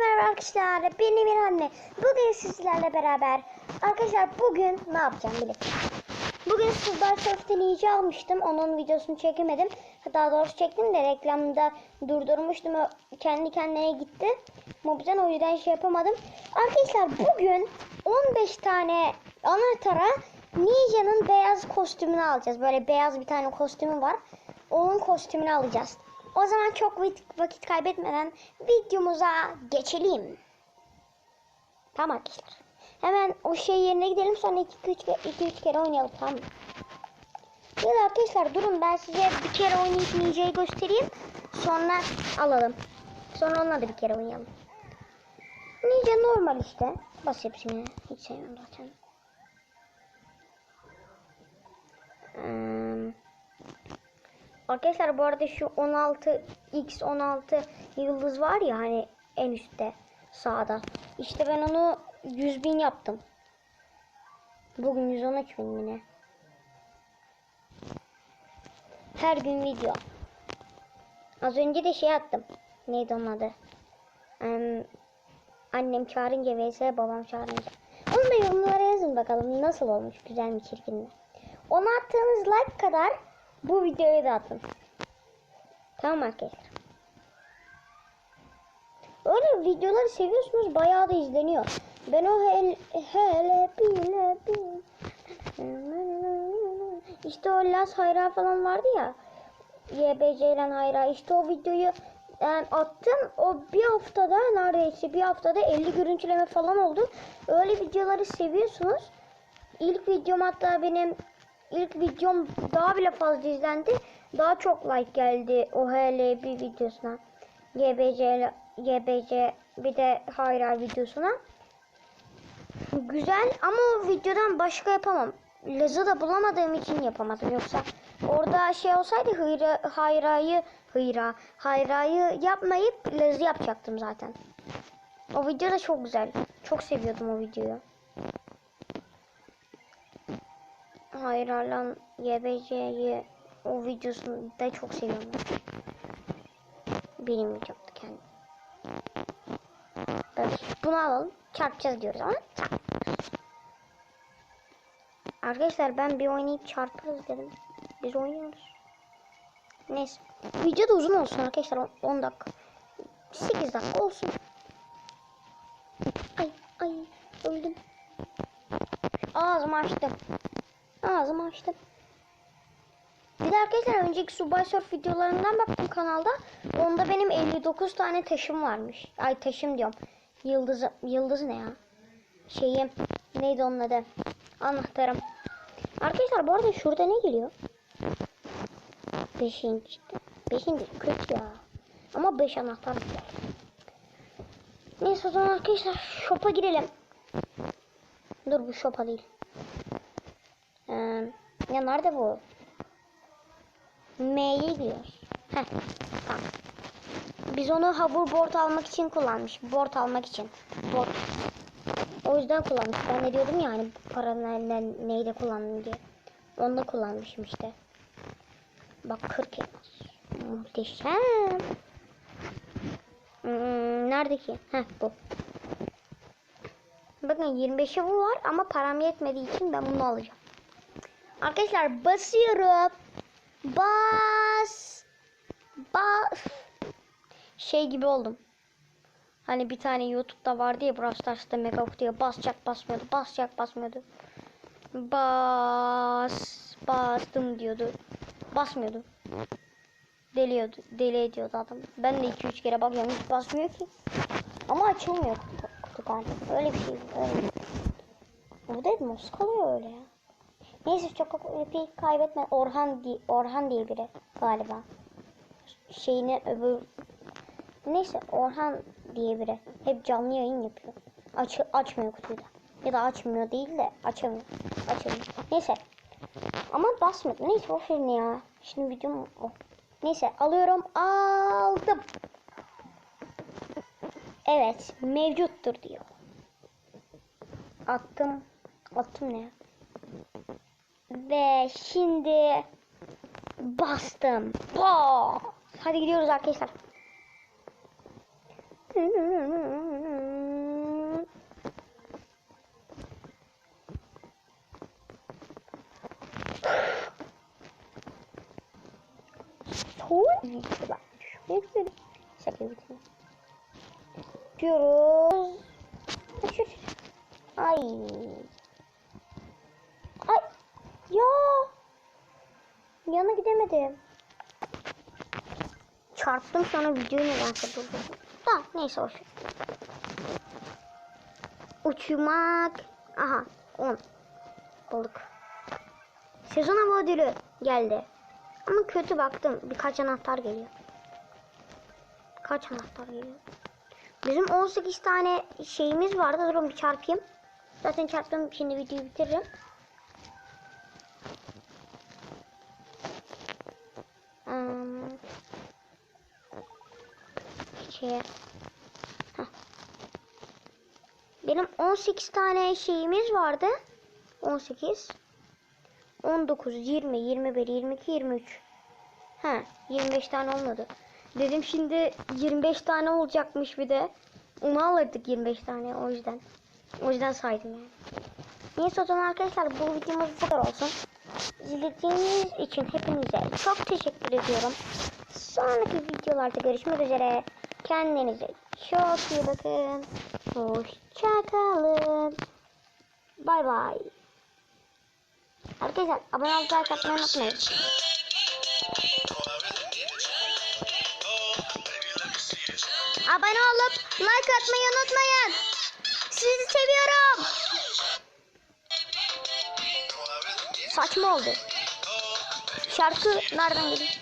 merhaba arkadaşlar. Ben Emir Anne. Bugün sizlerle beraber arkadaşlar bugün ne yapacağım bilin. Bugün Subway Surf deneyici almıştım. Onun videosunu çekemedim. Daha doğrusu çektim de reklamda durdurmuştum. O kendi kendine gitti. Mobilden o yüzden şey yapamadım. Arkadaşlar bugün 15 tane anahtara Ninja'nın beyaz kostümünü alacağız. Böyle beyaz bir tane kostümü var. Onun kostümünü alacağız. O zaman çok vakit kaybetmeden videomuza geçelim. Tamam arkadaşlar. Hemen o şey yerine gidelim sonra 2-3 kere oynayalım tamam mı? Arkadaşlar durun ben size bir kere oynayıp Ninja'yı göstereyim. Sonra alalım. Sonra onunla da bir kere oynayalım. Ninja normal işte. Bas hepsini. Hiç sevmiyorum zaten. Hmm. Arkadaşlar bu arada şu 16 x16 yıldız var ya hani en üstte sağda. İşte ben onu 100 bin yaptım. Bugün 113 bin yine. Her gün video. Az önce de şey attım. Neydi onun adı? Em, annem çağırınca vs babam çağırınca. Onu da yorumlara yazın bakalım nasıl olmuş güzel mi çirkin mi. Ona attığınız like kadar bu videoyu da atın. Tamam arkadaşlar. Öyle videoları seviyorsunuz bayağı da izleniyor. Ben o hel, hele bile bil. İşte o Las Hayra falan vardı ya. YBC ile Hayra. İşte o videoyu yani attım. O bir haftada neredeyse bir haftada 50 görüntüleme falan oldu. Öyle videoları seviyorsunuz. İlk videom hatta benim ilk videom daha bile fazla izlendi. Daha çok like geldi o HL bir videosuna. GBC GBC bir de Hayra videosuna. Güzel ama o videodan başka yapamam. Lazı da bulamadığım için yapamadım. Yoksa orada şey olsaydı hıyra, hayrayı hıyra, hayrayı yapmayıp lazı yapacaktım zaten. O video da çok güzel. Çok seviyordum o videoyu. Hayralan YBC'yi o videosunu da çok seviyorum. Benim videomdu kendi. Bunu alalım. Çarpacağız diyoruz ama çarpmıyoruz. Arkadaşlar ben bir oynayıp çarparız dedim. Biz oynuyoruz. Neyse. Video da uzun olsun arkadaşlar. 10 dakika. 8 dakika olsun. Ay ay öldüm. Ağzımı açtım. Açtım. Bir de arkadaşlar önceki Subway Surf videolarından baktım kanalda. Onda benim 59 tane taşım varmış. Ay taşım diyorum. Yıldızı, yıldızı ne ya? Şeyim. Neydi onun adı? Anahtarım. Arkadaşlar bu arada şurada ne geliyor? Beşinci. Beşinci kötü ya. Ama beş anahtar güzel. Neyse o zaman arkadaşlar shop'a girelim. Dur bu shop'a değil. Ee, ya nerede bu? M'ye giriyoruz. Heh, tamam. Biz onu hoverboard almak için kullanmış. Board almak için. Board. O yüzden kullanmış. Ben de diyordum ya hani ne, neyle kullandım diye. Onu da kullanmışım işte. Bak 40 elmas. Muhteşem. Hmm, nerede ki? Heh bu. Bakın 25'i bu var ama param yetmediği için ben bunu alacağım. Arkadaşlar basıyorum. Bas. Bas. Şey gibi oldum. Hani bir tane YouTube'da vardı ya Brawl Stars'ta Mega Kutu'ya basacak basmıyordu. Basacak basmıyordu. Bas. Bastım diyordu. Basmıyordu. Deliyordu. Deli ediyordu adam. Ben de 2-3 kere bakıyorum hiç basmıyor ki. Ama açılmıyor kutu, kutu. Öyle bir şey. Öyle. Bu da kalıyor öyle ya? Neyse çok epey kaybetme. Orhan di Orhan diye biri galiba. Şeyini öbür Neyse Orhan diye biri. Hep canlı yayın yapıyor. Aç açmıyor kutuyu da. Ya da açmıyor değil de açamıyor. Açamıyor. Neyse. Ama basmadı. Neyse boş verin ya. Şimdi videom o. Neyse alıyorum. Aldım. Evet mevcuttur diyor. Attım. Attım ne ya? Ve şimdi bastım. Bo! Hadi gidiyoruz arkadaşlar. Çok iyi bak. Hepsini şaka yapayım. Diyoruz. Ay. Ya. Yana gidemedim. Çarptım sonra videoyu nedense durdurdum. Tamam neyse hoş. Uçmak. Aha 10. Balık. Sezon hava ödülü geldi. Ama kötü baktım. Birkaç anahtar geliyor. Kaç anahtar geliyor? Bizim 18 tane şeyimiz vardı. Durun bir çarpayım. Zaten çarptım. Şimdi videoyu bitiririm. Şey. Heh. Benim 18 tane şeyimiz vardı. 18 19 20 21 22 23 He 25 tane olmadı. Dedim şimdi 25 tane olacakmış bir de. Onu alırdık 25 tane o yüzden. O yüzden saydım yani. Neyse o zaman arkadaşlar bu videomuz bu kadar olsun. İzlediğiniz için hepinize çok teşekkür ediyorum. Sonraki videolarda görüşmek üzere. Kendinize çok iyi bakın. Hoşçakalın. Bay bay. Arkadaşlar abone like atmayı unutmayın. Abone olup like atmayı unutmayın. Sizi seviyorum. Saçma oldu. Şarkı nereden geliyor?